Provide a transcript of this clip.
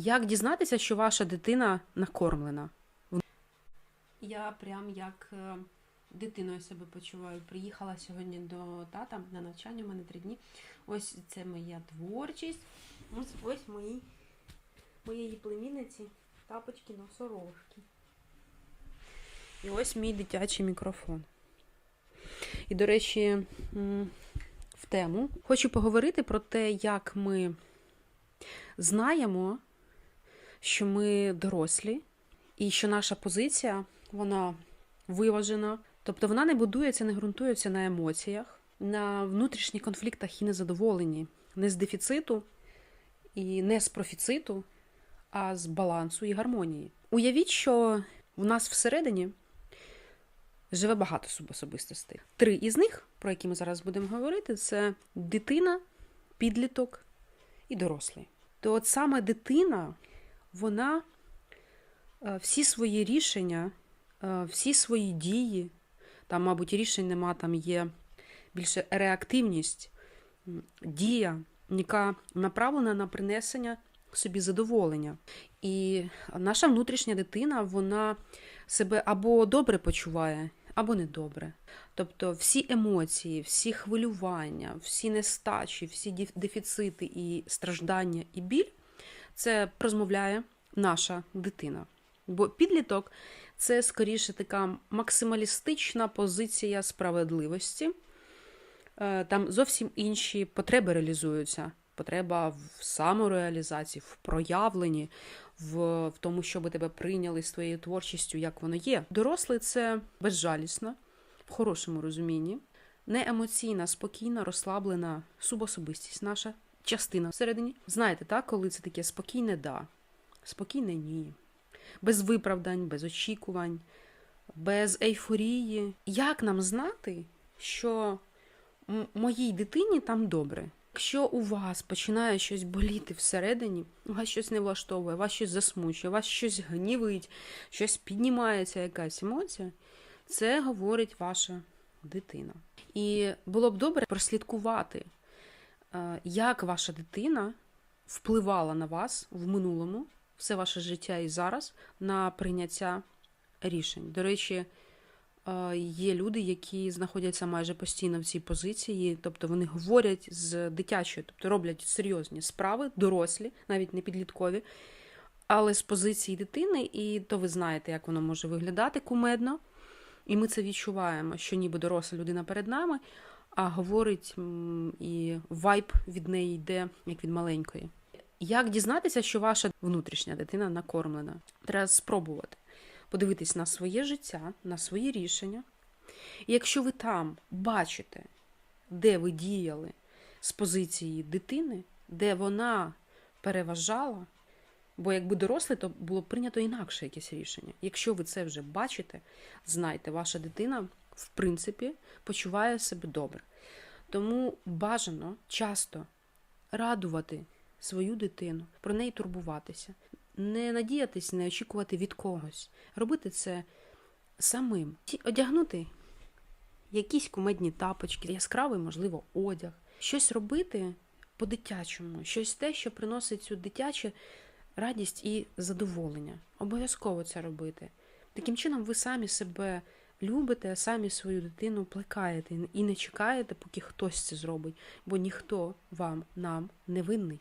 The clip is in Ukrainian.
Як дізнатися, що ваша дитина накормлена? Я прям як е, дитиною себе почуваю. Приїхала сьогодні до тата на навчання, у мене три дні. Ось це моя творчість. Ось ось мої моєї племінниці тапочки носорожки. І ось мій дитячий мікрофон. І, до речі, в тему хочу поговорити про те, як ми знаємо, що ми дорослі, і що наша позиція вона виважена. Тобто вона не будується, не ґрунтується на емоціях, на внутрішніх конфліктах і незадоволенні, не з дефіциту і не з профіциту, а з балансу і гармонії. Уявіть, що в нас всередині живе багато субособистостей. Три із них, про які ми зараз будемо говорити, це дитина, підліток і дорослий. То от саме дитина, вона е, всі свої рішення, е, всі свої дії, там, мабуть, рішень нема, там є більше реактивність, дія, яка направлена на принесення собі задоволення. І наша внутрішня дитина, вона себе або добре почуває, або недобре. Тобто всі емоції, всі хвилювання, всі нестачі, всі дефіцити і страждання і біль це розмовляє наша дитина. Бо підліток це скоріше така максималістична позиція справедливості. Е, Там зовсім інші потреби реалізуються. Потреба в самореалізації, в проявленні, в, в тому, щоб тебе прийняли з твоєю творчістю, як воно є. Дорослий це безжалісно, в хорошому розумінні, не емоційна, спокійна, розслаблена субособистість наша частина всередині. Знаєте, так, коли це таке спокійне да, спокійне ні, без виправдань, без очікувань, без ейфорії. Як нам знати, що моїй дитині там добре? Якщо у вас починає щось боліти всередині, вас щось не влаштовує, вас щось засмучує, вас щось гнівить, щось піднімається, якась емоція, це говорить ваша дитина. І було б добре прослідкувати, як ваша дитина впливала на вас в минулому, все ваше життя і зараз на прийняття рішень. До речі, е, є люди, які знаходяться майже постійно в цій позиції, тобто вони говорять з дитячою, тобто роблять серйозні справи, дорослі, навіть не підліткові, але з позиції дитини, і то ви знаєте, як воно може виглядати кумедно. І ми це відчуваємо, що ніби доросла людина перед нами, а говорить і вайб від неї йде як від маленької. Як дізнатися, що ваша внутрішня дитина накормлена? Треба спробувати подивитись на своє життя, на свої рішення. І якщо ви там бачите, де ви діяли з позиції дитини, де вона переважала, бо якби дорослий, то було прийнято інакше якесь рішення. Якщо ви це вже бачите, знайте, ваша дитина, в принципі, почуває себе добре. Тому бажано часто радувати свою дитину, про неї турбуватися, не надіятись, не очікувати від когось, робити це самим, одягнути якісь кумедні тапочки, яскравий, можливо, одяг, щось робити по-дитячому, щось те, що приносить цю дитячу радість і задоволення. Обов'язково це робити. Таким чином, ви самі себе любите, самі свою дитину плекаєте і не чекаєте, поки хтось це зробить, бо ніхто вам нам не винний.